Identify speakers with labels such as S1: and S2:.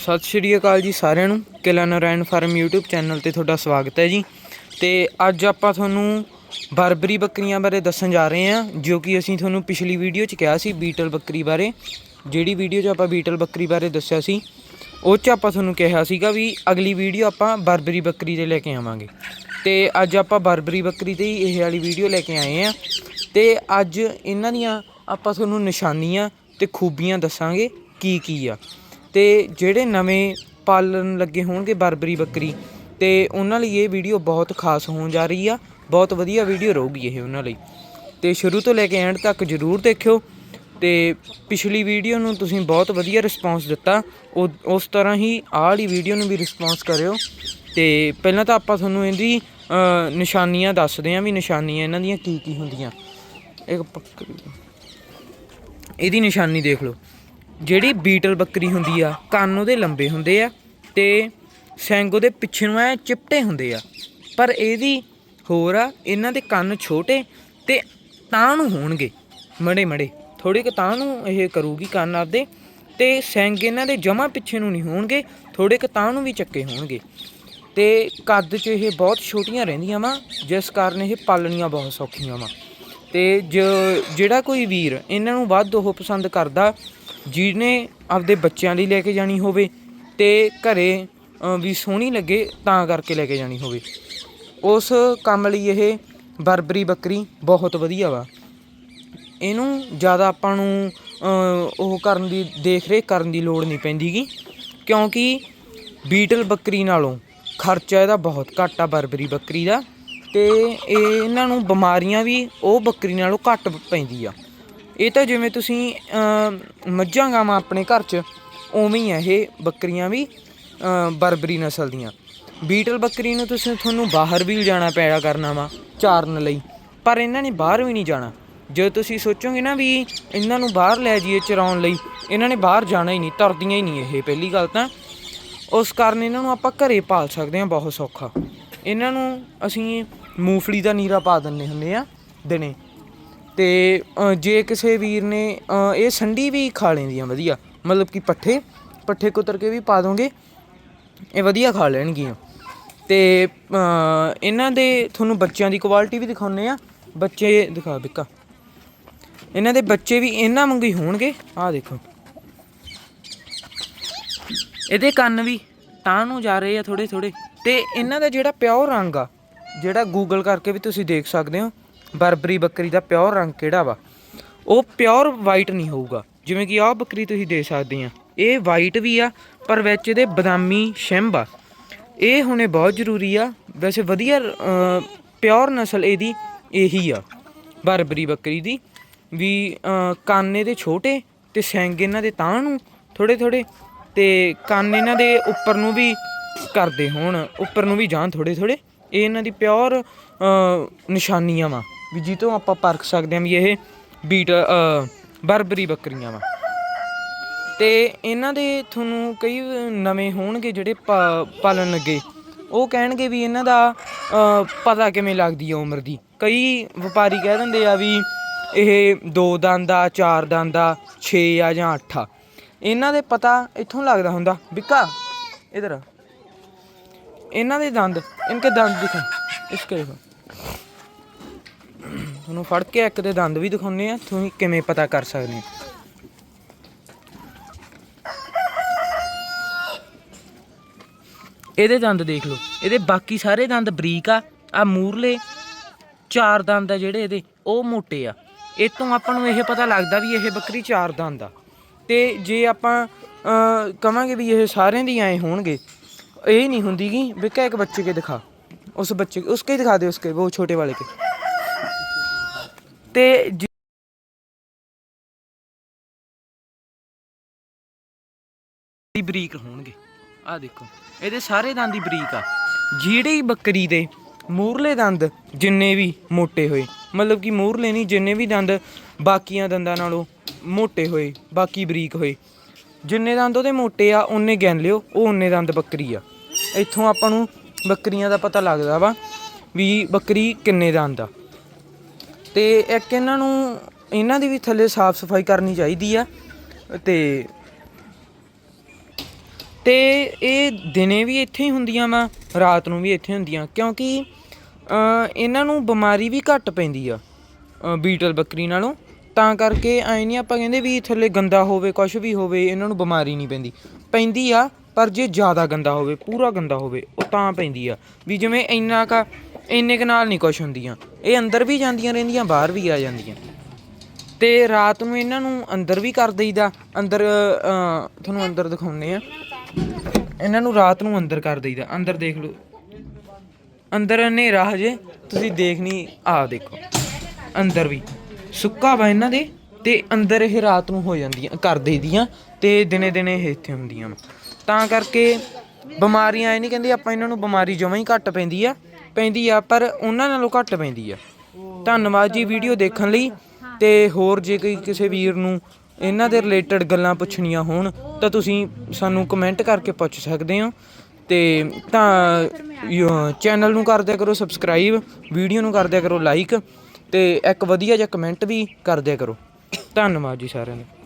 S1: ਸਤਿ ਸ਼੍ਰੀ ਅਕਾਲ ਜੀ ਸਾਰਿਆਂ ਨੂੰ। ਕਿਲਾ ਨਾਰਾਇਣ ਫਾਰਮ YouTube ਚੈਨਲ ਤੇ ਤੁਹਾਡਾ ਸਵਾਗਤ ਹੈ ਜੀ। ਤੇ ਅੱਜ ਆਪਾਂ ਤੁਹਾਨੂੰ ਬਰਬਰੀ ਬੱਕਰੀਆਂ ਬਾਰੇ ਦੱਸਣ ਜਾ ਰਹੇ ਹਾਂ, ਜੋ ਕਿ ਅਸੀਂ ਤੁਹਾਨੂੰ ਪਿਛਲੀ ਵੀਡੀਓ 'ਚ ਕਿਹਾ ਸੀ ਬੀਟਲ ਬੱਕਰੀ ਬਾਰੇ। ਜਿਹੜੀ ਵੀਡੀਓ 'ਚ ਆਪਾਂ ਬੀਟਲ ਬੱਕਰੀ ਬਾਰੇ ਦੱਸਿਆ ਸੀ, ਉਹ 'ਚ ਆਪਾਂ ਤੁਹਾਨੂੰ ਕਿਹਾ ਸੀਗਾ ਵੀ ਅਗਲੀ ਵੀਡੀਓ ਆਪਾਂ ਬਰਬਰੀ ਬੱਕਰੀ ਦੇ ਲੈ ਕੇ ਆਵਾਂਗੇ। ਤੇ ਅੱਜ ਆਪਾਂ ਬਰਬਰੀ ਬੱਕਰੀ ਤੇ ਹੀ ਇਹ ਵਾਲੀ ਵੀਡੀਓ ਲੈ ਕੇ ਆਏ ਆ ਤੇ ਅੱਜ ਇਹਨਾਂ ਦੀਆਂ ਆਪਾਂ ਤੁਹਾਨੂੰ ਨਿਸ਼ਾਨੀਆਂ ਤੇ ਖੂਬੀਆਂ ਦੱਸਾਂਗੇ ਕੀ ਕੀ ਆ। ਤੇ ਜਿਹੜੇ ਨਵੇਂ ਪਾਲਣ ਲੱਗੇ ਹੋਣਗੇ ਬਰਬਰੀ ਬੱਕਰੀ, ਤੇ ਉਹਨਾਂ ਲਈ ਇਹ ਵੀਡੀਓ ਬਹੁਤ ਖਾਸ ਹੋਣ ਜਾ ਰਹੀ ਆ। ਬਹੁਤ ਵਧੀਆ ਵੀਡੀਓ ਰਹੂਗੀ ਇਹ ਉਹਨਾਂ ਲਈ। ਤੇ ਸ਼ੁਰੂ ਤੋਂ ਲੈ ਕੇ ਐਂਡ ਤੱਕ ਜਰੂਰ ਦੇਖਿਓ। ਤੇ ਪਿਛਲੀ ਵੀਡੀਓ ਨੂੰ ਤੁਸੀਂ ਬਹੁਤ ਵਧੀਆ ਰਿਸਪਾਂਸ ਦਿੱਤਾ। ਉਹ- ਉਸ ਤਰ੍ਹਾਂ ਹੀ ਆਹ ਵਾਲੀ ਵੀਡੀਓ ਨੂੰ ਵੀ ਰਿਸਪਾਂਸ ਕਰਿਓ। ਤੇ ਪਹਿਲਾਂ ਤਾਂ ਆਪਾਂ ਤੁਹਾਨੂੰ ਇਹਦੀ ਨਿਸ਼ਾਨੀਆਂ ਦੱਸਦੇ ਆਂ ਵੀ ਨਿਸ਼ਾਨੀਆਂ ਇਹਨਾਂ ਦੀਆਂ ਕੀ ਕੀ ਹੁੰਦੀਆਂ। ਇੱਕ ਇਹਦੀ ਨਿਸ਼ਾਨੀ ਦੇਖ ਲਓ। ਜਿਹੜੀ ਬੀਟਲ ਬੱਕਰੀ ਹੁੰਦੀ ਆ, ਕੰਨ ਉਹਦੇ ਲੰਬੇ ਹੁੰਦੇ ਆ ਤੇ ਸਿੰਗ ਉਹਦੇ ਪਿੱਛੇ ਨੂੰ ਐ ਚਿਪਟੇ ਹੁੰਦੇ ਆ। ਪਰ ਇਹਦੀ ਹੋਰ ਆ, ਇਹਨਾਂ ਦੇ ਕੰਨ ਛੋਟੇ ਤੇ ਤਾਂ ਨੂੰ ਹੋਣਗੇ, ਮੜੇ ਮੜੇ। ਥੋੜੇ ਕੁ ਤਾਂ ਨੂੰ ਇਹ ਕਰੂਗੀ ਕੰਨ ਆਪਦੇ ਤੇ ਸਿੰਗ ਇਹਨਾਂ ਦੇ ਜਮਾ ਪਿੱਛੇ ਨੂੰ ਨਹੀਂ ਹੋਣਗੇ ਥੋੜੇ ਕੁ ਤਾਂ ਨੂੰ ਵੀ ਚੱਕੇ ਹੋਣਗੇ। ਤੇ ਕੱਦ 'ਚ ਇਹ ਬਹੁਤ ਛੋਟੀਆਂ ਰਹਿੰਦੀਆਂ ਵਾ, ਜਿਸ ਕਾਰਨ ਇਹ ਪਾਲਣੀਆਂ ਬਹੁਤ ਸੌਖੀਆਂ ਵਾ। ਤੇ ਜ- ਜਿਹੜਾ ਕੋਈ ਵੀਰ ਇਹਨਾਂ ਨੂੰ ਵੱਧ ਉਹ ਪਸੰਦ ਕਰਦਾ ਜਿਹਨੇ ਆਪਦੇ ਬੱਚਿਆਂ ਲਈ ਲੈ ਕੇ ਜਾਣੀ ਹੋਵੇ ਤੇ ਘਰੇ ਵੀ ਸੋਹਣੀ ਲੱਗੇ ਤਾਂ ਕਰਕੇ ਲੈ ਕੇ ਜਾਣੀ ਹੋਵੇ। ਉਸ ਕੰਮ ਲਈ ਇਹ ਬਰਬਰੀ ਬੱਕਰੀ ਬਹੁਤ ਵਧੀਆ ਵਾ। ਇਹਨੂੰ ਜ਼ਿਆਦਾ ਆਪਾਂ ਨੂੰ ਉਹ ਕਰਨ ਦੀ ਦੇਖ ਰੇਖ ਕਰਨ ਦੀ ਲੋੜ ਨਹੀਂ ਪੈਂਦੀਗੀ, ਕਿਉਂਕਿ ਬੀਟਲ ਬੱਕਰੀ ਨਾਲੋਂ ਖਰਚਾ ਇਹਦਾ ਬਹੁਤ ਘੱਟ ਆ ਬਰਬਰੀ ਬੱਕਰੀ ਦਾ ਤੇ ਇਹਨਾਂ ਨੂੰ ਬਿਮਾਰੀਆਂ ਵੀ ਉਹ ਬੱਕਰੀ ਨਾਲੋਂ ਘੱਟ ਪੈਂਦੀ ਆ। ਇਹ ਤਾਂ ਜਿਵੇਂ ਤੁਸੀਂ ਅ, ਮੱਝਾਂ ਗਾਵਾਂ ਆਪਣੇ ਘਰ 'ਚ ਉਵੇਂ ਹੀ ਆ ਇਹ ਬੱਕਰੀਆਂ ਵੀ ਬਰਬਰੀ ਨਸਲ ਦੀਆਂ। ਬੀਟਲ ਬੱਕਰੀ ਨੂੰ ਤੁਸੀਂ ਤੁਹਾਨੂੰ ਬਾਹਰ ਵੀ ਜਾਣਾ ਪੈਣਾ ਕਰਨਾ ਵਾ ਚਾਰਨ ਲਈ। ਪਰ ਇਹਨਾਂ ਨੇ ਬਾਹਰ ਵੀ ਨਹੀਂ ਜਾਣਾ। ਜੇ ਤੁਸੀਂ ਸੋਚੋਗੇ ਨਾ ਵੀ ਇਹਨਾਂ ਨੂੰ ਬਾਹਰ ਲੈ ਜਾਈਏ ਚਰਾਉਣ ਲਈ ਇਹਨਾਂ ਨੇ ਬਾਹਰ ਜਾਣਾ ਹੀ ਨਹੀਂ ਤਰਦੀਆਂ ਹੀ ਨਹੀਂ ਇਹ ਪਹਿਲੀ ਗੱਲ ਤਾਂ। ਉਸ ਕਾਰਨ ਇਹਨਾਂ ਨੂੰ ਆਪਾਂ ਘਰੇ ਪਾਲ ਸਕਦੇ ਹਾਂ ਬਹੁਤ ਸੌਖਾ। ਇਹਨਾਂ ਨੂੰ ਅਸੀਂ ਮੂੰਗਫਲੀ ਦਾ ਨੀਰਾ ਪਾ ਦਿੰਨੇ ਹੁੰਦੇ ਆ ਦਿਨੇ। ਅਤੇ ਜੇ ਕਿਸੇ ਵੀਰ ਨੇ ਇਹ ਸੰਡੀ ਵੀ ਖਾ ਲੈਂਦੀਆਂ ਵਧੀਆ। ਮਤਲਬ ਕਿ ਪੱਠੇ ਪੱਠੇ ਕੁਤਰ ਕੇ ਵੀ ਪਾ ਦੋਗੇ, ਇਹ ਵਧੀਆ ਖਾ ਲੈਣਗੀਆਂ। ਅਤੇ ਇਹਨਾਂ ਦੇ ਤੁਹਾਨੂੰ ਬੱਚਿਆਂ ਦੀ ਕੁਆਲਿਟੀ ਵੀ ਦਿਖਾਉਂਦੇ ਆ ਬੱਚੇ, ਦਿਖਾ ਬਿੱਕਾ। ਇਹਨਾਂ ਦੇ ਬੱਚੇ ਵੀ ਇਹਨਾਂ ਵਾਂਗੂ ਹੀ ਹੋਣਗੇ। ਆਹ ਦੇਖੋ। ਇਹਦੇ ਕੰਨ ਵੀ ਤਾਂ ਨੂੰ ਜਾ ਰਹੇ ਆ ਥੋੜੇ ਥੋੜੇ ਤੇ ਇਹਨਾਂ ਦਾ ਜਿਹੜਾ ਪਿਓਰ ਰੰਗ ਆ, ਜਿਹੜਾ ਗੂਗਲ ਕਰਕੇ ਵੀ ਤੁਸੀਂ ਦੇਖ ਸਕਦੇ ਹੋ ਬਰਬਰੀ ਬੱਕਰੀ ਦਾ ਪਿਓਰ ਰੰਗ ਕਿਹੜਾ ਵਾ? ਉਹ ਪਿਓਰ ਵਾਈਟ ਨਹੀਂ ਹੋਊਗਾ। ਜਿਵੇਂ ਕਿ ਆਹ ਬੱਕਰੀ ਤੁਸੀਂ ਦੇ ਸਕਦੇ ਆ। ਇਹ ਵਾਈਟ ਵੀ ਆ ਪਰ ਵਿੱਚ ਇਹਦੇ ਬਦਾਮੀ ਸ਼ਿੰਬ ਆ। ਇਹ ਹੋਣੇ ਬਹੁਤ ਜ਼ਰੂਰੀ ਆ। ਵੈਸੇ ਵਧੀਆ ਪਿਓਰ ਨਸਲ ਇਹਦੀ ਇਹੀ ਆ ਬਰਬਰੀ ਬੱਕਰੀ ਦੀ। ਵੀ ਅ, ਕੰਨ ਇਹਦੇ ਛੋਟੇ ਤੇ ਸਿੰਗ ਇਹਨਾਂ ਦੇ ਤਾਂ ਨੂੰ ਥੋੜੇ ਥੋੜੇ ਤੇ ਕੰਨ ਇਹਨਾਂ ਦੇ ਉੱਪਰ ਨੂੰ ਵੀ ਕਰਦੇ ਹੋਣ ਉੱਪਰ ਨੂੰ ਵੀ ਜਾਣ ਥੋੜੇ ਥੋੜੇ ਇਹ ਇਹਨਾਂ ਦੀ ਪਿਓਰ ਨਿਸ਼ਾਨੀਆਂ ਵਾ। ਵੀ ਜੀ ਤੋਂ ਆਪਾਂ ਪਰਖ ਸਕਦੇ ਹਾਂ ਵੀ ਇਹ ਬੀਟ ਬਰਬਰੀ ਬੱਕਰੀਆਂ ਵਾ। ਤੇ ਇਹਨਾਂ ਦੇ ਤੁਹਾਨੂੰ ਕਈ ਨਵੇਂ ਹੋਣਗੇ ਜਿਹੜੇ ਪਾਲਣ ਲੱਗੇ। ਉਹ ਕਹਿਣਗੇ ਵੀ ਇਹਨਾਂ ਦਾ ਪਤਾ ਕਿਵੇਂ ਲੱਗਦੀ ਆ ਉਮਰ ਦੀ। ਕਈ ਵਪਾਰੀ ਕਹਿ ਦਿੰਦੇ ਆ ਵੀ ਇਹ ਦੋ ਦੰਦ ਆ, ਚਾਰ ਦੰਦ ਆ 6 ਆ ਜਾਂ 8 ਆ। ਇਹਨਾਂ ਦੇ ਪਤਾ ਇੱਥੋਂ ਲੱਗਦਾ ਹੁੰਦਾ। ਬਿੱਕਾ, ਇਧਰ ਇਹਨਾਂ ਦੇ ਦੰਦ ਇਨਕੇ ਦੰਦ ਦਿਖਾ। ਇਸਕੇ ਦੇਖੋ ਤੁਹਾਨੂੰ ਫੜ ਕੇ ਇੱਕ ਦੇ ਦੰਦ ਵੀ ਦਿਖਾਉਂਦੇ ਆ ਤੁਸੀਂ ਕਿਵੇਂ ਪਤਾ ਕਰ ਸਕਦੇ ਹੋ? ਇਹਦੇ ਦੰਦ ਦੇਖ ਲਓ ਇਹਦੇ ਬਾਕੀ ਸਾਰੇ ਦੰਦ ਬਰੀਕ ਆ ਆ ਮੂਰਲੇ ਚਾਰ ਦੰਦ ਆ ਜਿਹੜੇ ਇਹਦੇ ਉਹ ਮੋਟੇ ਆ। ਇਹ ਤੋਂ ਆਪਾਂ ਨੂੰ ਇਹ ਪਤਾ ਲੱਗਦਾ ਵੀ ਇਹ ਬੱਕਰੀ ਚਾਰ ਦੰਦ ਆ। ਤੇ ਜੇ ਆਪਾਂ ਅ, ਕਵਾਂਗੇ ਵੀ ਇਹ ਸਾਰਿਆਂ ਦੀ ਐ ਹੋਣਗੇ ਇਹ ਨਹੀਂ ਹੁੰਦੀ ਗੀ ਇੱਕ ਬੱਚੇ ਕੇ ਦਿਖਾ। ਉਸ ਬੱਚੇ ਉਸਕੇ ਦਿਖਾ ਦੇ ਉਸਕੇ ਉਹ ਛੋਟੇ ਵਾਲੇ ਕੇ। ਤੇ ਦੀ ਬਰੀਕ ਹੋਣਗੇ। ਆ ਦੇਖੋ, ਇਹਦੇ ਸਾਰੇ ਦੰਦ ਹੀ ਬਰੀਕ ਆ। ਜਿਹੜੀ ਬੱਕਰੀ ਦੇ ਮੂਰਲੇ ਦੰਦ ਜਿੰਨੇ ਵੀ ਮੋਟੇ ਹੋਏ, ਮਤਲਬ ਕਿ ਮੂਰਲੇ ਨਹੀਂ, ਜਿੰਨੇ ਵੀ ਦੰਦ ਬਾਕੀਆਂ ਦੰਦਾਂ ਨਾਲੋਂ ਮੋਟੇ ਹੋਏ, ਬਾਕੀ ਬਰੀਕ ਹੋਏ, ਜਿੰਨੇ ਦੰਦ ਉਹਦੇ ਮੋਟੇ ਆ, ਉਹਨੇ ਗਿਣ ਲਿਓ, ਉਹ ਉਹਨੇ ਦੰਦ ਬੱਕਰੀ ਆ। ਇੱਥੋਂ ਆਪਾਂ ਨੂੰ ਬੱਕਰੀਆਂ ਦਾ ਪਤਾ ਲੱਗਦਾ ਵਾ ਵੀ ਬੱਕਰੀ ਕਿੰਨੇ ਦੰਦ ਆ। ਤੇ ਇੱਕ ਇਹਨਾਂ ਨੂੰ, ਇਹਨਾਂ ਦੀ ਵੀ ਥੱਲੇ ਸਾਫ਼ ਸਫ਼ਾਈ ਕਰਨੀ ਚਾਹੀਦੀ ਆ ਤੇ ਤੇ ਇਹ ਦਿਨੇ ਵੀ ਇੱਥੇ ਹੀ ਹੁੰਦੀਆਂ ਵਾ, ਰਾਤ ਨੂੰ ਵੀ ਇੱਥੇ ਹੁੰਦੀਆਂ, ਕਿਉਂਕਿ ਇਹਨਾਂ ਨੂੰ ਬਿਮਾਰੀ ਵੀ ਘੱਟ ਪੈਂਦੀ ਆ ਬੀਟਲ ਬੱਕਰੀ ਨਾਲੋਂ, ਤਾਂ ਕਰਕੇ ਐ ਨਹੀਂ ਆਪਾਂ ਕਹਿੰਦੇ ਵੀ ਥੱਲੇ ਗੰਦਾ ਹੋਵੇ ਕੁਝ ਵੀ ਹੋਵੇ, ਇਹਨਾਂ ਨੂੰ ਬਿਮਾਰੀ ਨਹੀਂ ਪੈਂਦੀ। ਪੈਂਦੀ ਆ, ਪਰ ਜੇ ਜ਼ਿਆਦਾ ਗੰਦਾ ਹੋਵੇ, ਪੂਰਾ ਗੰਦਾ ਹੋਵੇ, ਉਹ ਤਾਂ ਪੈਂਦੀ ਆ। ਵੀ ਜਿਵੇਂ ਇੰਨਾ ਕਾ ਇੰਨੇ ਕੁ ਨਾਲ ਨਹੀਂ ਕੁਛ ਹੁੰਦੀਆਂ। ਇਹ ਅੰਦਰ ਵੀ ਜਾਂਦੀਆਂ ਰਹਿੰਦੀਆਂ, ਬਾਹਰ ਵੀ ਆ ਜਾਂਦੀਆਂ। ਤੇ ਰਾਤ ਨੂੰ ਇਹਨਾਂ ਨੂੰ ਅੰਦਰ ਵੀ ਕਰ ਦਈਦਾ। ਅੰਦਰ ਤੁਹਾਨੂੰ ਅੰਦਰ ਦਿਖਾਉਂਦੇ ਆ ਇਹਨਾਂ ਨੂੰ ਰਾਤ ਨੂੰ ਅੰਦਰ ਕਰ ਦਈਦਾ। ਅੰਦਰ ਦੇਖ ਲਓ। ਅੰਦਰ ਹਨੇਰਾ ਹਜੇ, ਤੁਸੀਂ ਦੇਖ ਨਹੀਂ ਆ ਦੇਖੋ। ਅੰਦਰ ਵੀ। ਸੁੱਕਾ ਵਾ ਇਹਨਾਂ ਦੇ, ਤੇ ਅੰਦਰ ਇਹ ਰਾਤ ਨੂੰ ਹੋ ਜਾਂਦੀਆਂ, ਕਰ ਦਈਦੀਆਂ, ਤੇ ਦਿਨੇ ਦਿਨੇ ਇਹ ਇੱਥੇ ਹੁੰਦੀਆਂ ਵਾਂ। ਤਾਂ ਕਰਕੇ ਬਿਮਾਰੀਆਂ ਇਹ ਨਹੀਂ ਕਹਿੰਦੀ ਆਪਾਂ ਇਹਨਾਂ ਨੂੰ ਬਿਮਾਰੀ ਜਮਾਂ ਹੀ ਘੱਟ ਪੈਂਦੀ ਆ ਪੈਂਦੀ ਆ, ਪਰ ਉਹਨਾਂ ਨਾਲੋਂ ਘੱਟ ਪੈਂਦੀ ਆ। ਧੰਨਵਾਦ ਜੀ ਵੀਡੀਓ ਦੇਖਣ ਲਈ, ਤੇ ਹੋਰ ਜੇ ਕੋਈ ਕਿਸੇ ਵੀਰ ਨੂੰ ਇਹਨਾਂ ਦੇ ਰਿਲੇਟਡ ਗੱਲਾਂ ਪੁੱਛਣੀਆਂ ਹੋਣ, ਤਾਂ ਤੁਸੀਂ ਸਾਨੂੰ ਕਮੈਂਟ ਕਰਕੇ ਪੁੱਛ ਸਕਦੇ ਹੋ। ਤੇ ਤਾਂ ਚੈਨਲ ਨੂੰ ਕਰਦਿਆ ਕਰੋ ਸਬਸਕ੍ਰਾਈਬ ਵੀਡੀਓ ਨੂੰ ਕਰਦਿਆ ਕਰੋ ਲਾਈਕ ਤੇ ਇੱਕ ਵਧੀਆ ਜਿਹਾ ਕਮੈਂਟ ਵੀ ਕਰਦਿਆ ਕਰੋ। ਧੰਨਵਾਦ ਜੀ ਸਾਰਿਆਂ ਦਾ।